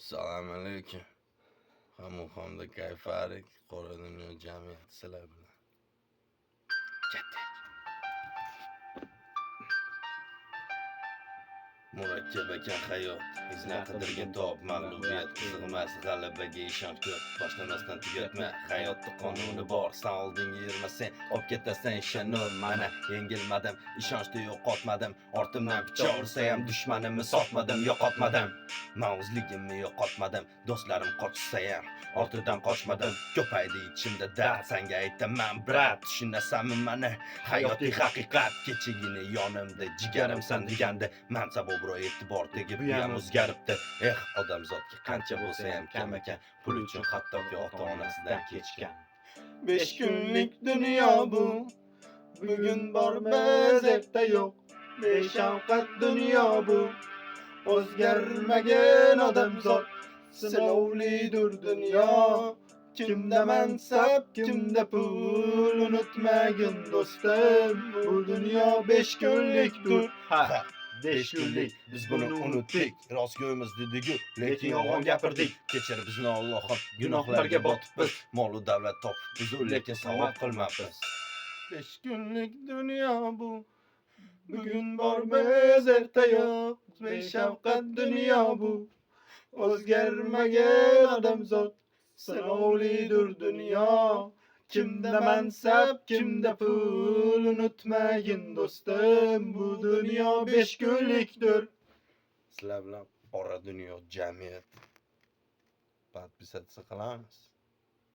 سلام علیکم. خانم ده کیفاری قرار دنیا جمعیت سلام بلن جده Murakkab ekan hayot, izna qidirgin top, mag'lubiyat sig'mas, g'alabaga ishonch ko'p, boshlamasdan tugatma, hayotda qonuni bor, san oldinga yurmasang, olib ketasan ishonur, mana yengilmadim, ishonchni yo'qotmadim, ortimdan pichoq ursa ham dushmanimni sotmadim, yo'qotmadim, man o'zligimni yo'qotmadim, do'stlarim qochsa ham, ortidan qochmadim, ko'paydi ichimda dard, sanga aytaman, brat, tushunasanmi mani, hayotiy haqiqat, kechagina yonimda, jigarimsan deganda, mansab obro' e'tibor tegib, bu ham o'zgaribdi, eh, odamzodga qancha bo'lsa ham kam ekan, pul uchun hattoki ota onasidan kechgan. Beş günlük dünya bu. Bugün bor biz erta yo'q Beshafqat dunyo bu. O'zgarmagan odamzod Sinovlidir dunyo Kimda mansab, kimda pul. Unutmagin do'stim Bu dunyo besh kunlikdir Ha, besh kunlik biz buni unutdik rostgo'yimiz dedigu lekin yolg'on gapirdik kechir bizni Allohim gunohlarga botib biz molu davlat topib biz lekin savob qilmabmiz Beş günlük dünya bu. Bugün bor biz erta yo'q Beshafqat dunyo bu. O'zgarmagan odamzod Sinovlidir dunyo Kimda mansab, kimda pul. Unutmagin do'stim Bu dunyo besh kunlikdir sizlar bilan qora dunyo jamiyat podpisatsiya qilamiz